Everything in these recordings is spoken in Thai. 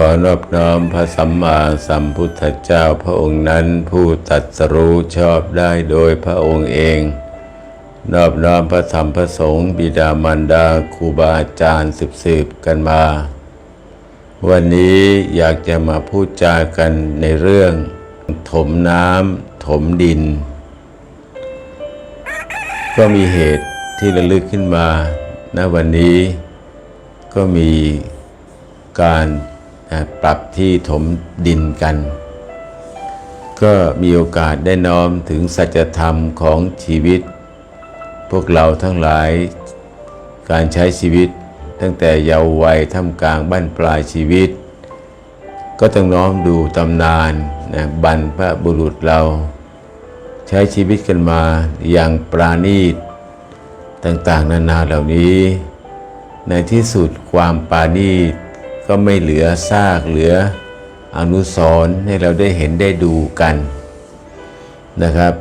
ขอนอบน้อมพระสัมมาสัมพุทธเจ้าพระองค์นั้นผู้ตัดสรู้ชอบได้โดยพระองค์เอง นอบน้อมพระธรรมพระสงฆ์บิดามารดาครูบาอาจารย์สืบสืบกันมา วันนี้อยากจะมาพูดจากันในเรื่อง ถมน้ำถมดิน ก็มีเหตุที่ระลึกขึ้นมาณวันนี้ก็มีการ ปรับที่ถมดินกัน ก็มีโอกาสได้น้อมถึงสัจธรรมของชีวิต พวกเราทั้งหลายการใช้ชีวิตตั้งแต่เยาว์วัยท่ามกลางบ้านปลายชีวิต ก็ต้องน้อมดูตำนานนะบรรพบุรุษเรา ใช้ชีวิตกันมาอย่างปราณีต ต่างๆ นานาเหล่านี้ ในที่สุดความปราณีต ก็ไม่เหลือซากเหลืออนุสรณ์ให้เราได้เห็นได้ดูกันนะครับ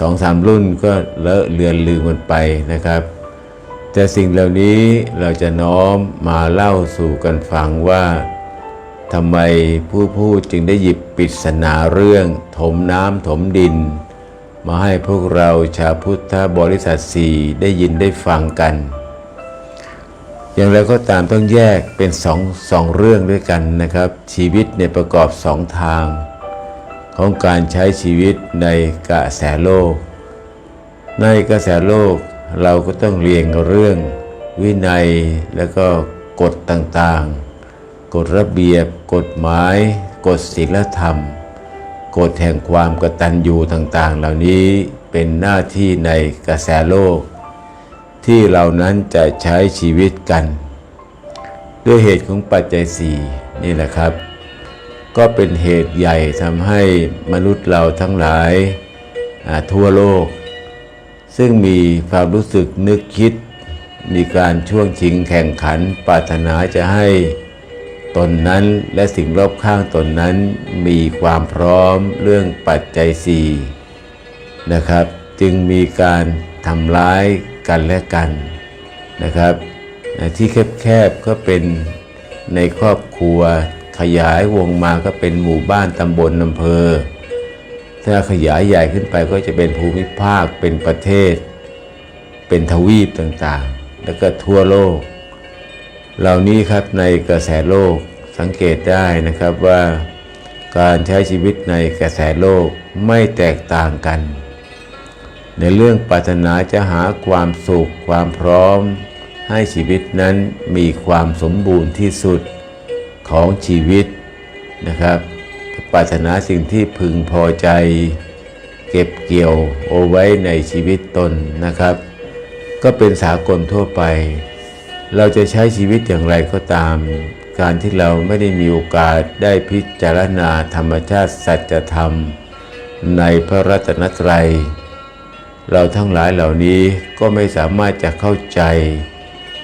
สองสามรุ่นก็เลอะเลือนลืมกันไปนะครับ แต่สิ่งเหล่านี้เราจะน้อมมาเล่าสู่กันฟังว่าทำไมผู้พูดจึงได้หยิบปริศนาเรื่อง ถมน้ำถมดิน มาให้พวกเราชาวพุทธบริษัทสี่ได้ยินได้ฟังกัน อย่างไรก็ตามต้องแยกเป็นสองสองเรื่องด้วยกันนะครับ ชีวิตเนี่ยประกอบสองทาง ของการใช้ชีวิตในกระแสโลก ในกระแสโลกเราก็ต้องเรียนเรื่องวินัยแล้วก็กฎต่างๆ กฎระเบียบ กฎหมาย กฎศีลธรรม กฎแห่งความกตัญญูต่างๆ เหล่านี้เป็นหน้าที่ในกระแสโลก ที่เรานั้นจะใช้ชีวิตกัน ด้วยเหตุของปัจจัยสี่นี่แหละครับ ก็เป็นเหตุใหญ่ทำให้มนุษย์เราทั้งหลายาทั่วโลก ซึ่งมีความรู้สึกนึกคิด มีการช่วงชิงแข่งขันปรารถนาจะให้ตนนั้นและสิ่งรอบข้างตนนั้นมีความพร้อมเรื่องปัจจัยสี่นะครับ จึงมีการทำร้าย กันและกันนะครับที่แคบๆก็เป็นในครอบครัวขยายวงมาก็เป็นหมู่บ้านตำบลอำเภอ ถ้าขยายใหญ่ขึ้นไปก็จะเป็นภูมิภาคเป็นประเทศ เป็นทวีปต่างๆ แล้วก็ทั่วโลก เหล่านี้ครับในกระแสโลกสังเกตได้นะครับว่าการใช้ชีวิตในกระแสโลกไม่แตกต่างกัน ในเรื่องปรารถนาจะหาความสุขความพร้อม ให้ชีวิตนั้นมีความสมบูรณ์ที่สุดของชีวิตนะครับปรารถนาสิ่งที่พึงพอใจ เก็บเกี่ยวเอาไว้ในชีวิตตนนะครับ ก็เป็นสากลทั่วไป เราจะใช้ชีวิตอย่างไรก็ตาม การที่เราไม่ได้มีโอกาสได้พิจารณาธรรมชาติสัจธรรม ในพระรัตนตรัย เราทั้งหลายเหล่านี้ก็ไม่สามารถจะเข้าใจ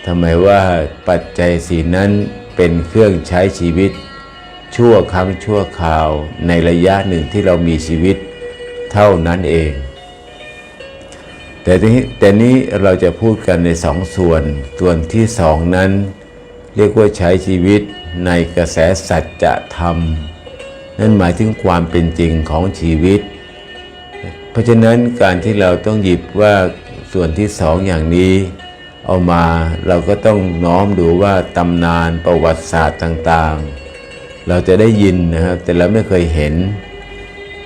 ทำไมว่าปัจจัยสีนั้นเป็นเครื่องใช้ชีวิต ชั่วครั้งชั่วคราวในระยะหนึ่งที่เรามีชีวิตเท่านั้นเอง แต่ทีนี้แต่นี้เราจะพูดกันในสองส่วน ส่วนที่สองนั้น เรียกว่าใช้ชีวิตในกระแสสัจธรรม นั่นหมายถึงความเป็นจริงของชีวิต ราะฉะนั้นการที่เราต้องหยิบว่าส่วนที่สองอย่างนี้ เอามาเราก็ต้องน้อมดูว่าตำนานประวัติศาสตร์ต่างๆ เราจะได้ยินนะครับแต่เราไม่เคยเห็น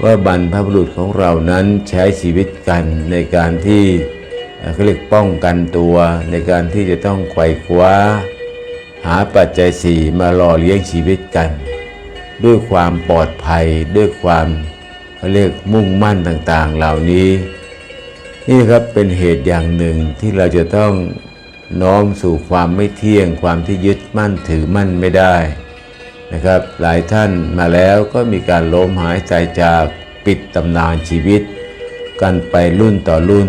ว่าบรรพบุรุษของเรานั้นใช้ชีวิตกันในการที่เขาเรียกป้องกันตัวในการที่จะต้องไขว่คว้า หาปัจจัยสี่มาหล่อเลี้ยงชีวิตกัน ด้วยความปลอดภัยด้วยความ เขาเรียกมุ่งมั่นต่างๆเหล่านี้ นี่ครับเป็นเหตุอย่างหนึ่งที่เราจะต้องน้อมสู่ความไม่เที่ยงความที่ยึดมั่นถือมั่นไม่ได้นะครับ หลายท่านมาแล้วก็มีการล้มหายใจจากปิดตำนานชีวิต กันไปรุ่นต่อรุ่น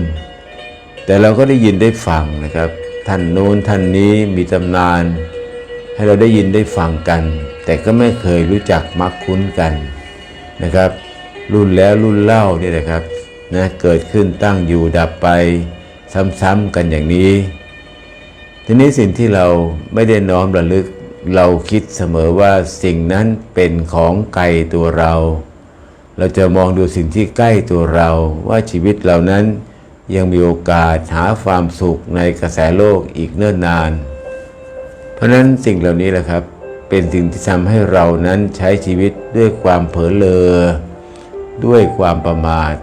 แต่เราก็ได้ยินได้ฟังนะครับ ท่านโน้นท่านนี้มีตำนาน ให้เราได้ยินได้ฟังกัน แต่ก็ไม่เคยรู้จักมักคุ้นกันนะครับ รุ่นแล้วรุ่นเล่านี่นะครับนะเกิดขึ้นตั้งอยู่ดับไปซ้ำๆกันอย่างนี้ ทีนี้สิ่งที่เราไม่ได้น้อมระลึกเราคิดเสมอว่าสิ่งนั้นเป็นของไกลตัวเรา เราจะมองดูสิ่งที่ใกล้ตัวเราว่าชีวิตเรานั้นยังมีโอกาสหาความสุขในกระแสโลกอีกเนิ่นนาน เพราะนั้นสิ่งเหล่านี้แหละครับ เป็นสิ่งที่ทำให้เรานั้นใช้ชีวิตด้วยความเผลอเลอ ด้วยความประมาท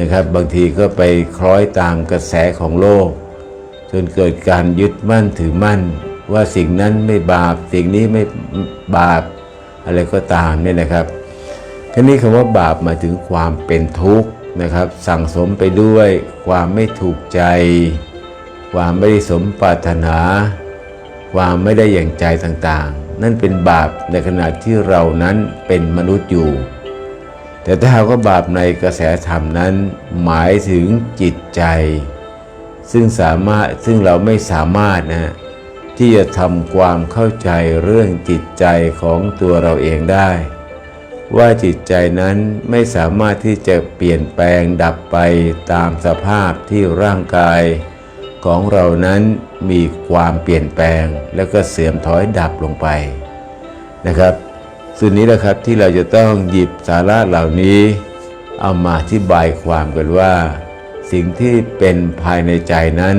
นะครับ บางทีก็ไปคล้อยตามกระแสของโลก จนเกิดการยึดมั่นถือมั่น ว่าสิ่งนั้นไม่บาป สิ่งนี้ไม่บาปอะไรก็ตามเนี่ยนะครับทีนี้คำว่าบาปหมายถึงความเป็นทุกข์นะครับ สั่งสมไปด้วยความไม่ถูกใจ ความไม่ได้สมปรารถนา ความไม่ได้อย่างใจต่างๆ นั่นเป็นบาปในขณะที่เรานั้นเป็นมนุษย์อยู่ แต่ถ้าหากว่าบาปในกระแสธรรมนั้นหมายถึงจิตใจ ซึ่งสามารถซึ่งเราไม่สามารถนะที่จะทำความเข้าใจเรื่องจิตใจของตัวเราเองได้ ว่าจิตใจนั้นไม่สามารถที่จะเปลี่ยนแปลงดับไปตามสภาพที่ร่างกาย ของเรานั้นมีความเปลี่ยนแปลง แล้วก็เสื่อมถอยดับลงไปนะครับ ส่วนนี้แหละครับที่เราจะต้องหยิบสาระเหล่านี้ เอามาอธิบายความกันว่า สิ่งที่เป็นภายในใจนั้น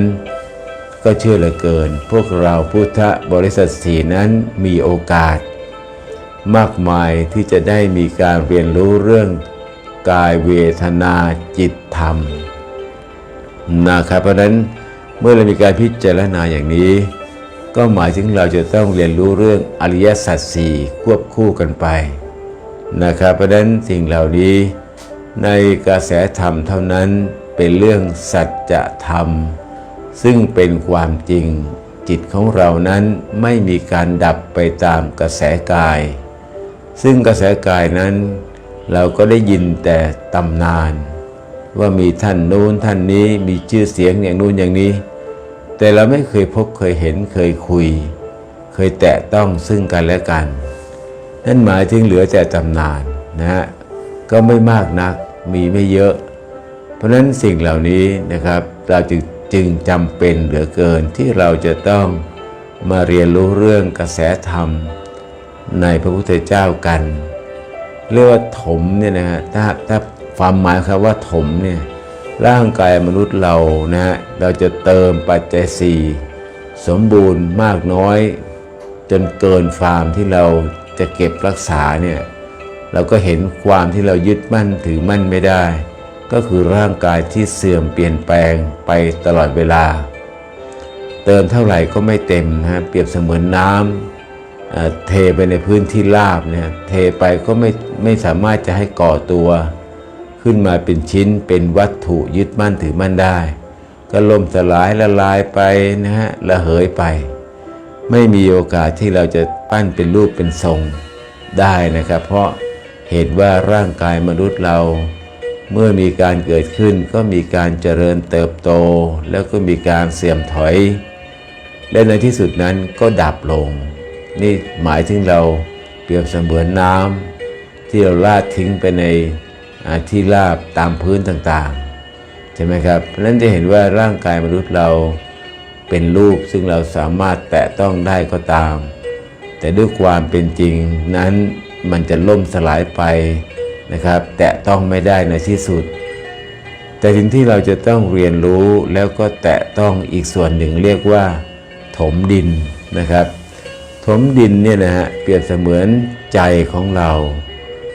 ก็เชื่อเหลือเกิน พวกเราพุทธบริษัทสีนั้นมีโอกาส มากมายที่จะได้มีการเรียนรู้เรื่องกายเวทนาจิตธรรมนะครับเพราะฉะนั้นเมื่อเรามีการพิจารณาอย่างนี้ ก็หมายถึงเราจะต้องเรียนรู้เรื่องอริยสัจสี่ควบคู่กันไปนะครับเพราะนั้นสิ่งเหล่านี้ในกระแสธรรมเท่านั้นเป็นเรื่องสัจธรรม ซึ่งเป็นความจริงจิตของเรานั้นไม่มีการดับไปตามกระแสกาย ซึ่งกระแสกายนั้น เราก็ได้ยินแต่ตำนาน ว่ามีท่านนู้นท่านนี้มีชื่อเสียงอย่างนู้นอย่างนี้ แต่เราไม่เคยพบเคยเห็นเคยคุย เคยแตะต้องซึ่งกันและกัน นั่นหมายถึงเหลือแต่ตำนานนะฮะก็ไม่มากนักมีไม่เยอะ เพราะฉะนั้นสิ่งเหล่านี้นะครับเราจึงจึงจำเป็นเหลือเกินที่เราจะต้องมาเรียนรู้เรื่องกระแสธรรม ในพระพุทธเจ้ากัน เรียกว่าถมเนี่ยนะฮะถ้าถ้าความหมายครับว่าถมเนี่ย ร่างกายมนุษย์เรานะฮะเราจะเติมปัจจัยสี่สมบูรณ์มากน้อย จนเกินฟาร์มที่เราจะเก็บรักษาเนี่ยเราก็เห็นความที่เรายึดมั่นถือมั่นไม่ได้ ก็คือร่างกายที่เสื่อมเปลี่ยนแปลงไปตลอดเวลา เติมเท่าไหร่ก็ไม่เต็มนะฮะเปรียบเสมือนน้ำเเทไปในพื้นที่ราบเนี่ยเทไปก็ไม่ไม่สามารถจะให้ก่อตัว ขึ้นมาเป็นชิ้นเป็นวัตถุยึดมั่นถือมั่นได้ ก็ล่มสลายละลายไปนะฮะละเหยไป ไม่มีโอกาสที่เราจะปั้นเป็นรูปเป็นทรงได้นะครับ เพราะเหตุว่าร่างกายมนุษย์เรา เมื่อมีการเกิดขึ้นก็มีการเจริญเติบโต แล้วก็มีการเสื่อมถอย และในที่สุดนั้นก็ดับลง นี่หมายถึงเราเปรียบเสมือนน้ำที่เราลาดทิ้งไปใน ที่ราบตามพื้นต่างๆ ใช่ไหมครับ เพราะนั้นจะเห็นว่าร่างกายมนุษย์เราเป็นรูปซึ่งเราสามารถแตะต้องได้ก็ตาม แต่ด้วยความเป็นจริงนั้นมันจะล่มสลายไปนะครับ แตะต้องไม่ได้ในที่สุด แต่สิ่งที่เราจะต้องเรียนรู้แล้วก็แตะต้องอีกส่วนหนึ่งเรียกว่า ถมดินนะครับ ถมดินเนี่ยนะฮะเปรียบเสมือนใจของเรา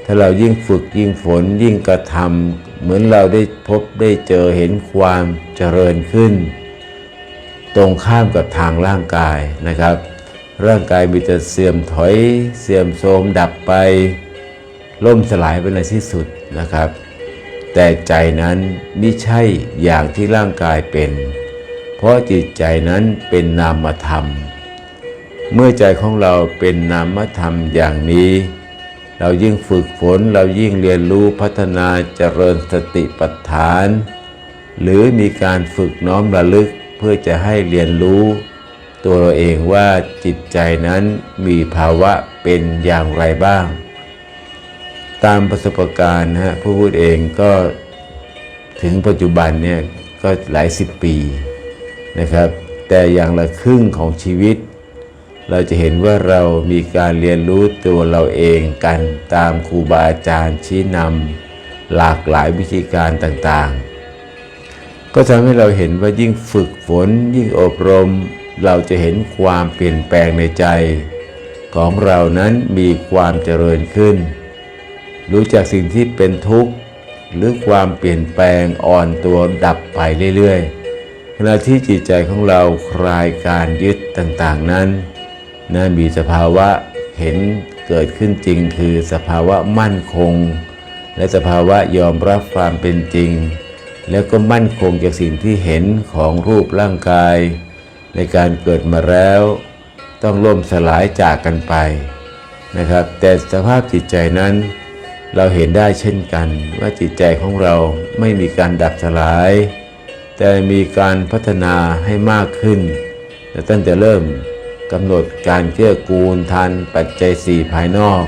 ถ้าเรายิ่งฝึกยิ่งฝนยิ่งกระทำเหมือนเราได้พบได้เจอเห็นความเจริญขึ้น ตรงข้ามกับทางร่างกายนะครับ ร่างกายมีแต่เสื่อมถอย เสื่อมโทรมดับไป ล่มสลายไปในที่สุดนะครับ แต่ใจนั้นไม่ใช่อย่างที่ร่างกายเป็น เพราะจิตใจนั้นเป็นนามธรรม เมื่อใจของเราเป็นนามธรรมอย่างนี้ เรายิ่งฝึกฝนเรายิ่งเรียนรู้พัฒนาเจริญสติปัฏฐาน หรือมีการฝึกน้อมระลึกเพื่อจะให้เรียนรู้ ตัวเราเองว่าจิตใจนั้นมีภาวะเป็นอย่างไรบ้าง ตามประสบการณ์นะฮะผู้พูดเองก็ถึงปัจจุบันเนี่ยก็หลายสิบปีนะครับ แต่อย่างละครึ่งของชีวิต เราจะเห็นว่าเรามีการเรียนรู้ตัวเราเองกันตามครูบาอาจารย์ชี้นำหลากหลายวิธีการต่างๆ ก็ทำให้เราเห็นว่ายิ่งฝึกฝน ยิ่งอบรม เราจะเห็นความเปลี่ยนแปลงในใจ ของเรานั้นมีความเจริญขึ้น รู้จักสิ่งที่เป็นทุกข์ หรือความเปลี่ยนแปลงอ่อนตัวดับไปเรื่อยๆขณะที่จิตใจของเราคลายการยึดต่างๆนั้น นะมีสภาวะเห็นเกิดขึ้นจริง คือสภาวะมั่นคง และสภาวะยอมรับความเป็นจริง แล้วก็มั่นคงจากสิ่งที่เห็นของรูปร่างกาย ในการเกิดมาแล้ว ต้องล่มสลายจากกันไปนะครับ แต่สภาพจิตใจนั้นเราเห็นได้เช่นกันว่าจิตใจของเราไม่มีการดับสลาย แต่มีการพัฒนาให้มากขึ้นตั้งแต่เริ่ม กำหนดการเกื้อกูลทันปัจจัยสี่ภายนอก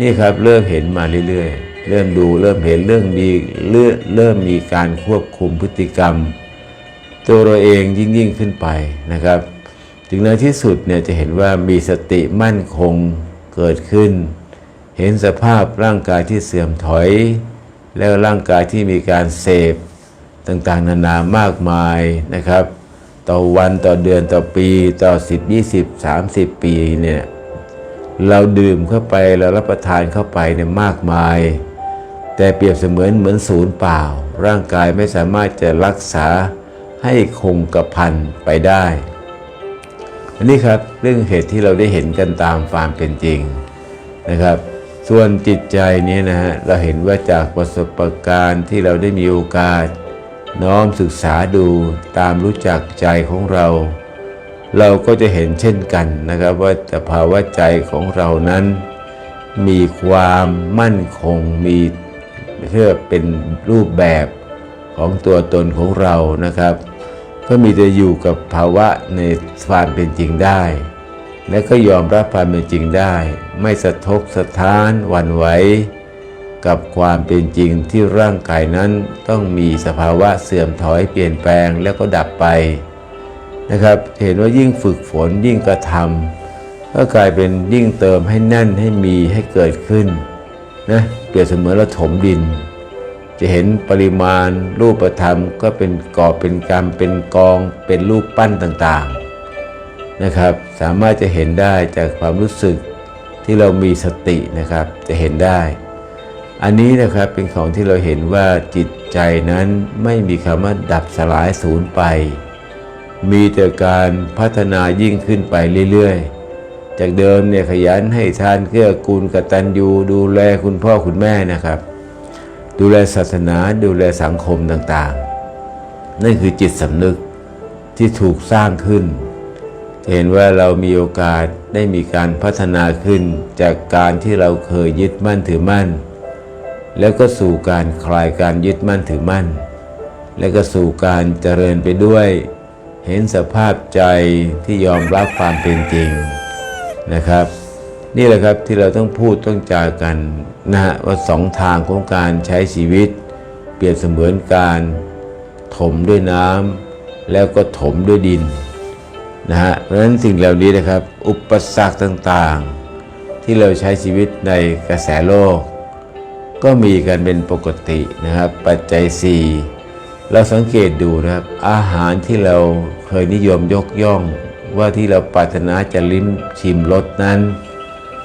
นี่ครับเริ่มเห็นมาเรื่อยๆ เริ่มดูเริ่มเห็นเรื่องมีเริ่มเริ่มมีการควบคุมพฤติกรรม ตัวเราเองยิ่งยิ่งขึ้นไปนะครับ ถึงในที่สุดเนี่ยจะเห็นว่ามีสติมั่นคงเกิดขึ้น เห็นสภาพร่างกายที่เสื่อมถอย แล้วร่างกายที่มีการเสพต่างๆนานามากมายนะครับ ต่อวันต่อเดือนต่อปีต่อ10 20 30ปีเนี่ยเราดื่มเข้าไปเรารับประทานเข้าไปเนี่ยมากมาย แต่เปรียบเสมือนเหมือนศูนย์เปล่า ร่างกายไม่สามารถจะรักษาให้คงกระพันไปได้อันนี้ครับเรื่องเหตุที่เราได้เห็นกันตามความเป็นจริงนะครับ ส่วนจิตใจนี้นะฮะเราเห็นว่าจากประสบการณ์ที่เราได้มีโอกาส น้อมศึกษาดูตามรู้จักใจของเรา เราก็จะเห็นเช่นกันนะครับว่าสภาวะใจของเรานั้น มีความมั่นคงมีเพื่อเป็นรูปแบบของตัวตนของเรานะครับ ก็มีจะอยู่กับภาวะในความเป็นจริงได้ และก็ยอมรับความเป็นจริงได้ ไม่สะทกสะท้านหวั่นไหว กับความเป็นจริงที่ร่างกายนั้นต้องมีสภาวะเสื่อมถอยเปลี่ยนแปลงแล้วก็ดับไปนะครับ เห็นว่ายิ่งฝึกฝนยิ่งกระทำก็กลายเป็นยิ่งเติมให้แน่นให้มีให้เกิดขึ้นนะเปรียบเสมือนเราถมดิน จะเห็นปริมาณรูปธรรมก็เป็นกอบเป็นกรรมเป็นกองเป็นรูปปั้นต่างๆนะครับ สามารถจะเห็นได้จากความรู้สึกที่เรามีสตินะครับจะเห็นได้ อันนี้นะครับเป็นของที่เราเห็นว่าจิตใจนั้นไม่มีคำว่าดับสลายสูญไป มีแต่การพัฒนายิ่งขึ้นไปเรื่อยๆ จากเดิมเนี่ยขยันให้ทานเกื้อกูลกตัญญูดูแลคุณพ่อคุณแม่นะครับ ดูแลศาสนาดูแลสังคมต่างๆ นั่นคือจิตสำนึกที่ถูกสร้างขึ้นจะเห็นว่าเรามีโอกาสได้มีการพัฒนาขึ้นจากการที่เราเคยยึดมั่นถือมั่น แล้วก็สู่การคลายการยึดมั่นถือมั่น แล้วก็สู่การเจริญไปด้วย เห็นสภาพใจที่ยอมรับความเป็นจริงนะครับ นี่แหละครับที่เราต้องพูดต้องจากันนะฮะว่าสองทางของการใช้ชีวิต เปรียบเสมือนการถมด้วยน้ำแล้วก็ถมด้วยดินนะฮะเพราะฉะนั้นสิ่งเหล่านี้นะครับ อุปสรรคต่างๆ ที่เราใช้ชีวิตในกระแสโลก ก็มีกันเป็นปกตินะครับ ปัจจัย 4 เราสังเกตดูนะครับ อาหารที่เราเคยนิยมยกย่อง ว่าที่เราปรารถนาจะลิ้มชิมรสนั้น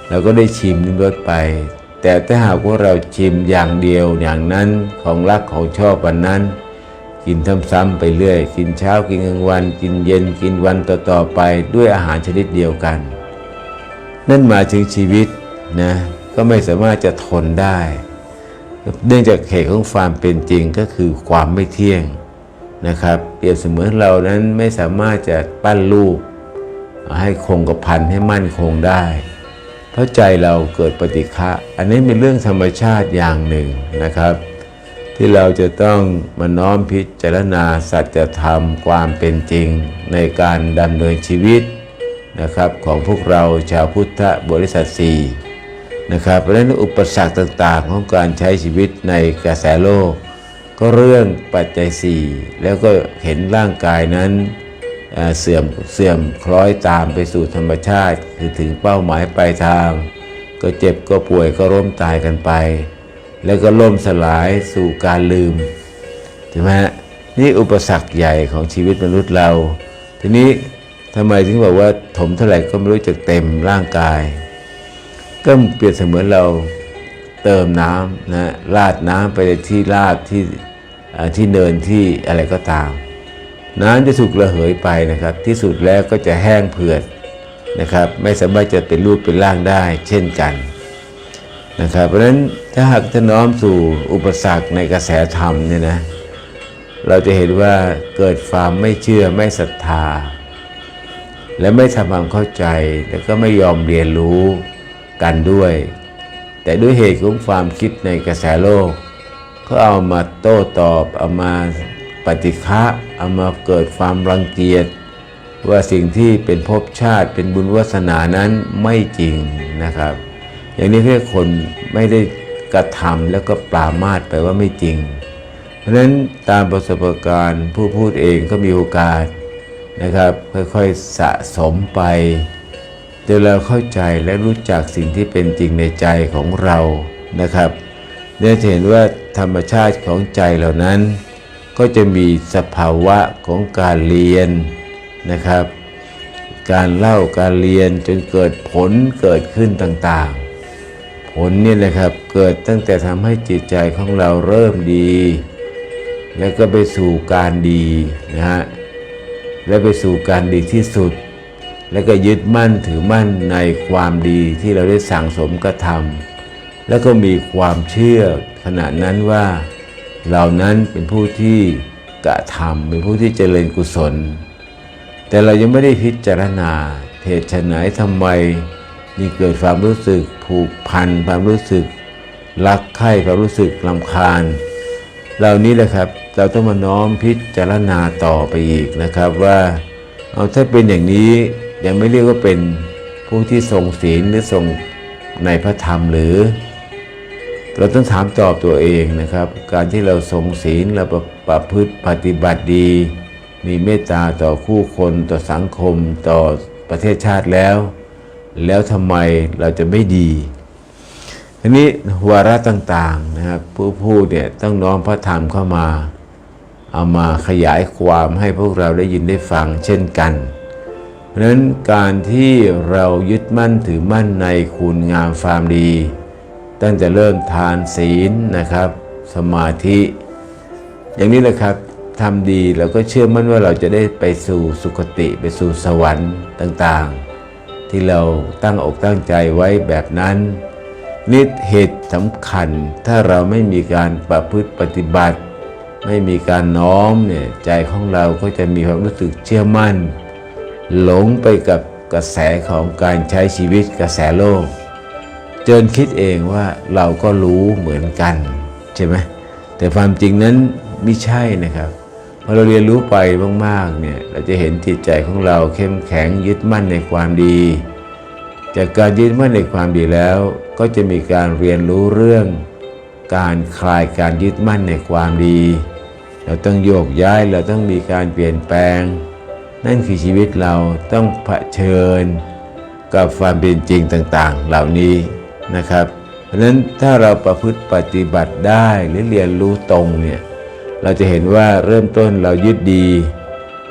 เราก็ได้ชิมลิ้มรสไป แต่ถ้าหากว่าเราชิมอย่างเดียวอย่างนั้นของรักของชอบวันนั้น กินซ้ำๆไปเรื่อย กินเช้ากินกลางวัน กินเย็นกินวันต่อๆไปด้วยอาหารชนิดเดียวกัน นั่นหมายถึงชีวิตนะก็ไม่สามารถจะทนได้ เนื่องจากเหตุของความเป็นจริงก็คือความไม่เที่ยงนะครับ เปรียบเสมือนเรานั้นไม่สามารถจะปั้นรูป ให้คงกระพันให้มั่นคงได้ เพราะใจเราเกิดปฏิฆะอันนี้เป็นเรื่องธรรมชาติอย่างหนึ่งนะครับ ที่เราจะต้องมาน้อมพิจารณาสัจธรรมความเป็นจริงในการดำเนินชีวิตนะครับของพวกเราชาวพุทธบริษัทสี่ นะครับเพราะฉะนั้นอุปสรรคต่างๆ ของการใช้ชีวิตในกระแสโลก ก็เรื่องปัจจัย 4 แล้วก็เห็นร่างกายนั้นเสื่อมเสื่อมคล้อยตามไปสู่ธรรมชาติ คือถึงเป้าหมายปลายทาง ก็เจ็บก็ป่วยก็ล้มตายกันไป แล้วก็ล่มสลายสู่การลืมถูกไหมฮะนี่อุปสรรคใหญ่ของชีวิตมนุษย์เรา ทีนี้ทำไมถึงบอกว่าถมเท่าไหร่ก็ไม่รู้จักเต็มร่างกาย ก็เปรียบเสมือนเราเติมน้ำนะราดน้ำไปในที่ราบที่ที่เนินที่อะไรก็ตาม น้ำจะถูกระเหยไปนะครับ ที่สุดแล้วก็จะแห้งเผือดนะครับ ไม่สามารถจะเป็นรูปเป็นร่างได้เช่นกันนะครับ เพราะฉะนั้นถ้าหากจะน้อมสู่อุปสรรคในกระแสธรรมเนี่ยนะเราจะเห็นว่าเกิดความไม่เชื่อไม่ศรัทธา และไม่ทำความเข้าใจแล้วก็ไม่ยอมเรียนรู้ กันด้วย แต่ด้วยเหตุของความคิดในกระแสโลก ก็เอามาโต้ตอบเอามาปฏิฆะเอามาเกิดความรังเกียจว่าสิ่งที่เป็นภพชาติเป็นบุญวาสนานั้นไม่จริงนะครับ อย่างนี้เรียกคนไม่ได้กระทำแล้วก็ปรามาสไปว่าไม่จริง เพราะฉะนั้นตามประสบการณ์ผู้พูดเองก็มีโอกาสนะครับ ค่อยๆสะสมไป จนเราเข้าใจและรู้จักสิ่งที่เป็นจริงในใจของเรานะครับเนี่ยจะเห็นว่าธรรมชาติของใจเหล่านั้น ก็จะมีสภาวะของการเรียนนะครับ การเล่าการเรียนจนเกิดผลเกิดขึ้นต่างๆ ผลเนี่ยนะครับเกิดตั้งแต่ทำให้จิตใจของเราเริ่มดี แล้วก็ไปสู่การดีนะฮะและไปสู่การดีที่สุด แล้วก็ยึดมั่นถือมั่นในความดีที่เราได้สั่งสมกระทำแล้วก็มีความเชื่อขณะนั้นว่าเหล่านั้นเป็นผู้ที่กระทำเป็นผู้ที่เจริญกุศล แต่เรายังไม่ได้พิจารณาเหตุไฉนทำไมมีเกิดความรู้สึกผูกพันความรู้สึกรักใคร่ความรู้สึกลำคาญ เหล่านี้แหละครับเราต้องมาน้อมพิจารณาต่อไปอีกนะครับว่าเอาถ้าเป็นอย่างนี้ ยังไม่เรียกว่าเป็นผู้ที่ทรงศีลหรือทรงในพระธรรมหรือ เราต้องถามตอบตัวเองนะครับ การที่เราทรงศีลเราประประพฤติปฏิบัติดี มีเมตตาต่อคู่คนต่อสังคมต่อประเทศชาติแล้ว แล้วทำไมเราจะไม่ดีทีนี้วาระต่างๆนะครับผู้พูดเนี่ยต้องน้อมพระธรรมเข้ามา เอามาขยายความให้พวกเราได้ยินได้ฟังเช่นกัน เพราะฉะนั้นการที่เรายึดมั่นถือมั่นในคุณงามความดี ตั้งแต่เริ่มทานศีลนะครับ สมาธิ อย่างนี้แหละครับทำดีเราก็เชื่อมั่นว่าเราจะได้ไปสู่สุคติไปสู่สวรรค์ต่างๆ ที่เราตั้งอกตั้งใจไว้แบบนั้นนี่เหตุสำคัญถ้าเราไม่มีการประพฤติปฏิบัติ ไม่มีการน้อมเนี่ยใจของเราก็จะมีความรู้สึกเชื่อมั่น หลงไปกับกระแสของการใช้ชีวิตกระแสโลก จนคิดเองว่าเราก็รู้เหมือนกัน ใช่ไหมแต่ความจริงนั้นไม่ใช่นะครับพอเราเรียนรู้ไปมากๆเนี่ยเราจะเห็นจิตใจของเราเข้มแข็งยึดมั่นในความดี จากการยึดมั่นในความดีแล้ว ก็จะมีการเรียนรู้เรื่อง การคลายการยึดมั่นในความดี เราต้องโยกย้ายเราต้องมีการเปลี่ยนแปลง นั่นคือชีวิตเราต้องเผชิญกับความเป็นจริงต่างๆ เหล่านี้นะครับ เพราะฉะนั้นถ้าเราประพฤติปฏิบัติได้หรือเรียนรู้ตรงเนี่ยเราจะเห็นว่าเริ่มต้นเรายึดดี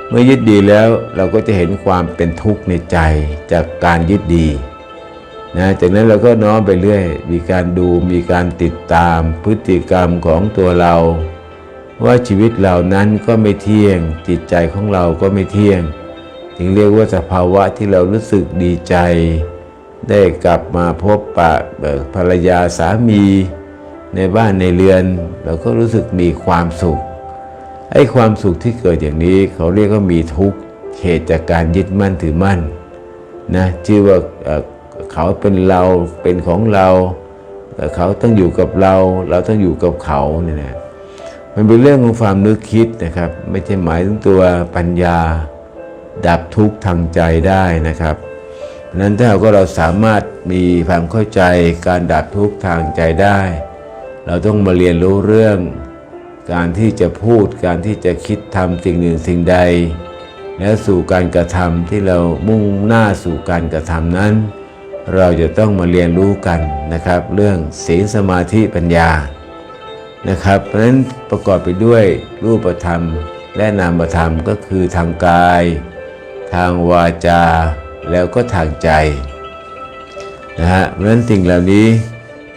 เมื่อยึดดีแล้วเราก็จะเห็นความเป็นทุกข์ในใจจากการยึดดีนะจากนั้นเราก็น้อมไปเรื่อย มีการดูมีการติดตามพฤติกรรมของตัวเรา ว่าชีวิตเรานั้นก็ไม่เที่ยง จิตใจของเราก็ไม่เที่ยงถึงเรียกว่าสภาวะที่เรารู้สึกดีใจ ได้กลับมาพบปะภรรยาสามีในบ้านในเรือน เราก็รู้สึกมีความสุขไอ้ความสุขที่เกิดอย่างนี้เขาเรียกว่ามีทุกข์เหตุจากการยึดมั่นถือมั่นนะชื่อว่าเขาเป็นเราเป็นของเราเอ่อเขาต้องอยู่กับเรา เราต้องอยู่กับเขาเนี่ยนะ มันเป็นเรื่องของความนึกคิดนะครับ ไม่ใช่หมายถึงตัวปัญญา ดับทุกข์ทางใจได้นะครับนั้นถ้าเราก็เราสามารถมีความเข้าใจการดับทุกข์ทางใจได้ เราต้องมาเรียนรู้เรื่อง การที่จะพูดการที่จะคิดทำสิ่งหนึ่งสิ่งใด แล้วสู่การกระทำที่เรามุ่งหน้าสู่การกระทำนั้น เราจะต้องมาเรียนรู้กันนะครับ เรื่องศีลสมาธิปัญญา นะครับ เพราะฉะนั้นประกอบไปด้วยรูปธรรม และนามธรรมก็คือทางกาย ทางวาจา แล้วก็ทางใจนะฮะเพราะฉะนั้นสิ่งเหล่านี้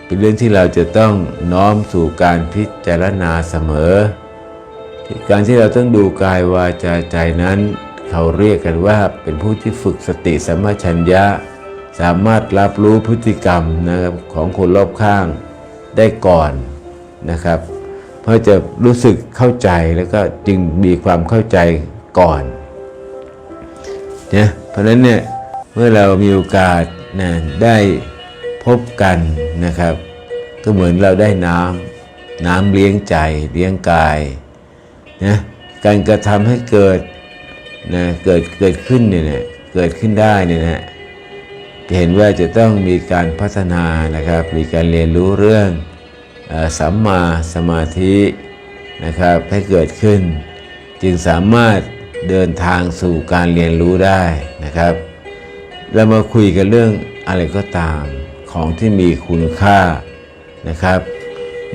เป็นเรื่องที่เราจะต้องน้อมสู่การพิจารณาเสมอ การที่เราต้องดูกายวาจาใจนั้น เขาเรียกกันว่าเป็นผู้ที่ฝึกสติสัมปชัญญะ สามารถรับรู้พฤติกรรมนะครับของคนรอบข้างได้ก่อน นะครับ เพื่อจะรู้สึกเข้าใจแล้วก็จึงมีความเข้าใจก่อนนะเพราะฉะนั้นเนี่ยเมื่อเรามีโอกาสนะได้พบกันนะครับ ก็เหมือนเราได้น้ำน้ำเลี้ยงใจเลี้ยงกายนะการกระทำให้เกิดนะเกิดเกิดขึ้นเนี่ยเกิดขึ้นได้เนี่ยนะจะเห็นว่าจะต้องมีการพัฒนานะครับ มีการเรียนรู้เรื่อง สัมมาสมาธินะครับให้เกิดขึ้น จึงสามารถเดินทางสู่การเรียนรู้ได้นะครับ เรามาคุยกันเรื่องอะไรก็ตามของที่มีคุณค่านะครับ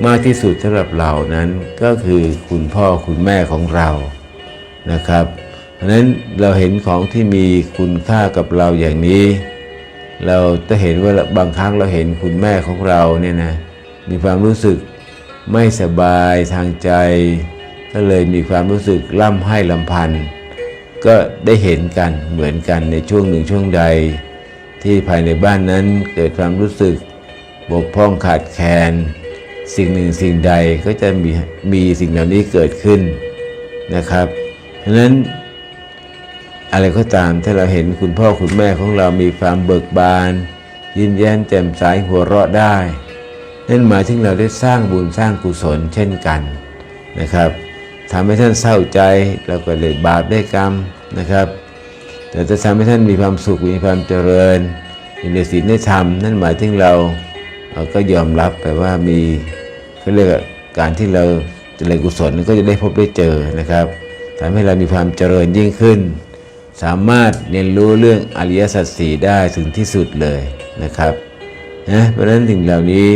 มากที่สุดสำหรับเรานั้นก็คือคุณพ่อคุณแม่ของเรานะครับ เพราะนั้นเราเห็นของที่มีคุณค่ากับเราอย่างนี้ เราจะเห็นว่าบางครั้งเราเห็นคุณแม่ของเราเนี่ยนะ มีความรู้สึกไม่สบายทางใจ ก็เลยมีความรู้สึกล่ำไห้ลำพันธ์ก็ได้เห็นกันเหมือนกันในช่วงหนึ่งช่วงใด ที่ภายในบ้านนั้นเกิดความรู้สึกบกพร่องขาดแคลนสิ่งหนึ่งสิ่งใดก็จะมีมีสิ่งเหล่านี้เกิดขึ้นนะครับเพราะฉะนั้นอะไรก็ตามถ้าเราเห็นคุณพ่อคุณแม่ของเรามีความเบิกบาน ยิ้มแย้มแจ่มใสหัวเราะได้ นั่นหมายถึงเราได้สร้างบุญสร้างกุศลเช่นกันนะครับทำให้ท่านเศร้าใจเราก็ได้บาปได้กรรมนะครับ แต่จะทำให้ท่านมีความสุขมีความเจริญมีในศีลในธรรมนั่นหมายถึงเราเราก็ยอมรับไปว่ามีเขาเรียกการที่เราเจริญกุศลก็จะได้พบได้เจอนะครับทำให้เรามีความเจริญยิ่งขึ้น สามารถเรียนรู้เรื่องอริยสัจสี่ได้ถึงที่สุดเลยนะครับนะเพราะฉะนั้นสิ่งเหล่านี้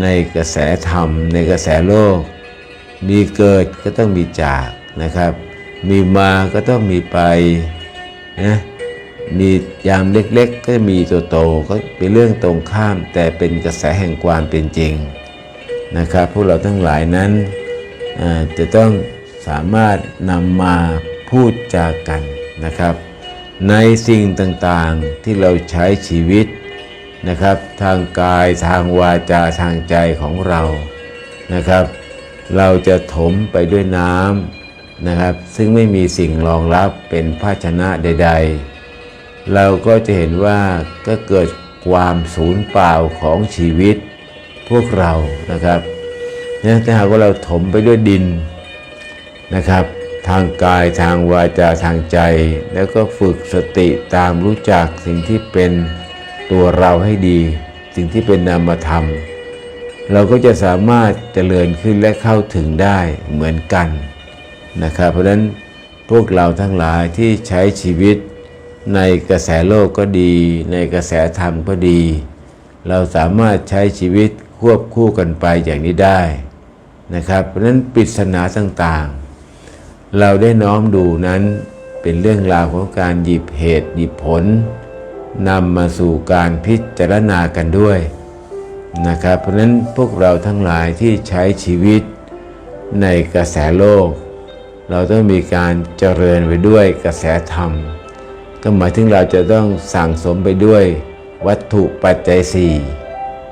ในกระแสธรรม ในกระแสโลก มีเกิดก็ต้องมีจากนะครับ มีมาก็ต้องมีไปนะมียามเล็กๆ ก็มีตัวโตก็เป็นเรื่องตรงข้าม แต่เป็นกระแสแห่งความเป็นจริงนะครับพวกเราทั้งหลายนั้นจะต้องสามารถนำมาพูดจากันนะครับ ในสิ่งต่างๆที่เราใช้ชีวิต นะครับ ทางกายทางวาจาทางใจของเรานะครับ เราจะถมไปด้วยน้ำนะครับ ซึ่งไม่มีสิ่งรองรับเป็นภาชนะใด ๆ เราก็จะเห็นว่าก็เกิดความสูญเปล่าของชีวิตพวกเรานะครับเนี่ยถ้าหากว่าเราถมไปด้วยดินนะครับ ทางกายทางวาจาทางใจ แล้วก็ฝึกสติตามรู้จักสิ่งที่เป็น ตัวเราให้ดี สิ่งที่เป็นนามธรรม เราก็จะสามารถเจริญขึ้นและเข้าถึงได้เหมือนกันนะครับเพราะฉะนั้นพวกเราทั้งหลายที่ใช้ชีวิตในกระแสโลกก็ดี ในกระแสธรรมก็ดี เราสามารถใช้ชีวิตควบคู่กันไปอย่างนี้ได้นะครับ เพราะฉะนั้นปริศนาต่างๆ เราได้น้อมดูนั้นเป็นเรื่องราวของการหยิบเหตุหยิบผล นำมาสู่การพิจารณากันด้วยนะครับ เพราะนั้นพวกเราทั้งหลายที่ใช้ชีวิตในกระแสโลก เราต้องมีการเจริญไปด้วยกระแสธรรม ก็หมายถึงเราจะต้องสั่งสมไปด้วยวัตถุปัจจัยสี่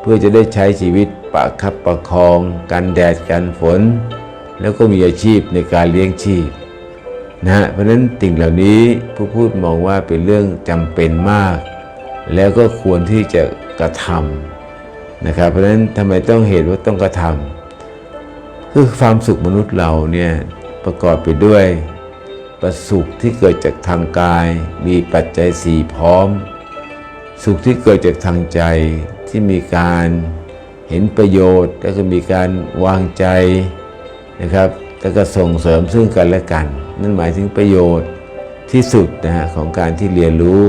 เพื่อจะได้ใช้ชีวิตประคับประคอง กันแดดกันฝน แล้วก็มีอาชีพในการเลี้ยงชีพ นะฮะเพราะฉะนั้นสิ่งเหล่านี้ผู้พูดมองว่าเป็นเรื่องจำเป็นมาก แล้วก็ควรที่จะกระทำนะครับเพราะฉะนั้นทำไมต้องเหตุว่าต้องกระทำคือความสุขมนุษย์เราเนี่ยประกอบไปด้วยประสุขที่เกิดจากทางกาย มีปัจจัยสี่พร้อม สุขที่เกิดจากทางใจที่มีการเห็นประโยชน์แล้วก็มีการวางใจนะครับแล้วก็ส่งเสริมซึ่งกันและกัน นั่นหมายถึงประโยชน์ที่สุดนะฮะของการที่เรียนรู้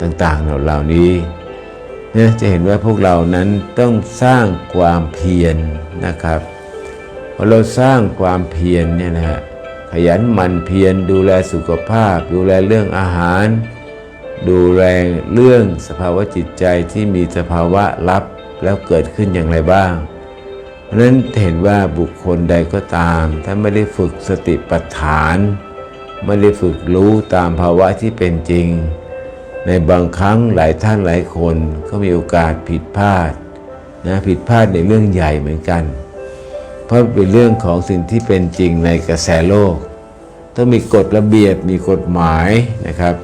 ต่างๆเหล่านี้เนี่ยจะเห็นว่าพวกเรานั้นต้องสร้างความเพียรนะครับพอเราสร้างความเพียรเนี่ยนะฮะขยันหมั่นเพียรดูแลสุขภาพ ดูแลเรื่องอาหาร ดูแลเรื่องสภาวะจิตใจที่มีสภาวะรับแล้วเกิดขึ้นอย่างไรบ้าง เพราะนั้นเห็นว่าบุคคลใดก็ตาม ถ้าไม่ได้ฝึกสติปัฏฐาน ไม่ได้ฝึกรู้ตามภาวะที่เป็นจริง ในบางครั้งหลายท่านหลายคนก็มีโอกาสผิดพลาดนะผิดพลาดในเรื่องใหญ่เหมือนกัน เพราะเป็นเรื่องของสิ่งที่เป็นจริงในกระแสโลก ต้องมีกฎระเบียบมีกฎหมายนะครับ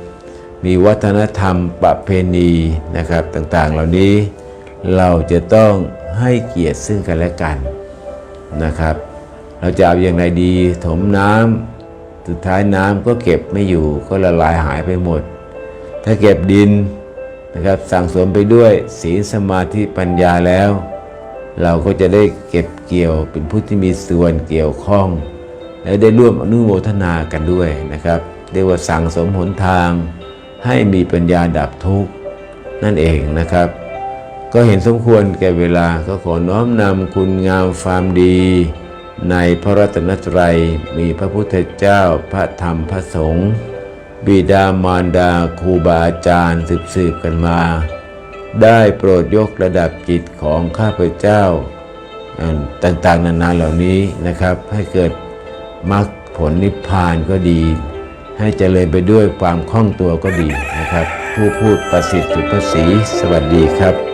มีวัฒนธรรมประเพณีนะครับต่างๆ เหล่านี้เราจะต้อง ให้เกียรติซึ่งกันและกันนะครับ เราจะเอาอย่างไรดีถมน้ำสุดท้ายน้ำก็เก็บไม่อยู่ก็ละลายหายไปหมด ถ้าเก็บดินนะครับสั่งสมไปด้วยศีลสมาธิปัญญาแล้ว เราก็จะได้เก็บเกี่ยวเป็นผู้ที่มีส่วนเกี่ยวข้อง และได้ร่วมอนุโมทนากันด้วยนะครับเรียกว่าสั่งสมหนทาง ให้มีปัญญาดับทุกข์นั่นเองนะครับ ก็เห็นสมควรแก่เวลาก็ขอน้อมนำคุณงามความดี ในพระรัตนตรัยมีพระพุทธเจ้าพระธรรมพระสงฆ์บิดามารดาครูบาอาจารย์สืบสืบกันมา ได้โปรดยกระดับจิตของข้าพเจ้า ต่างๆนานาเหล่านี้นะครับ ให้เกิดมรรคผลนิพพานก็ดี ให้เจริญไปด้วยความคล่องตัวก็ดีนะครับ ผู้พูดประสิทธิ์สุภศรีสวัสดีครับ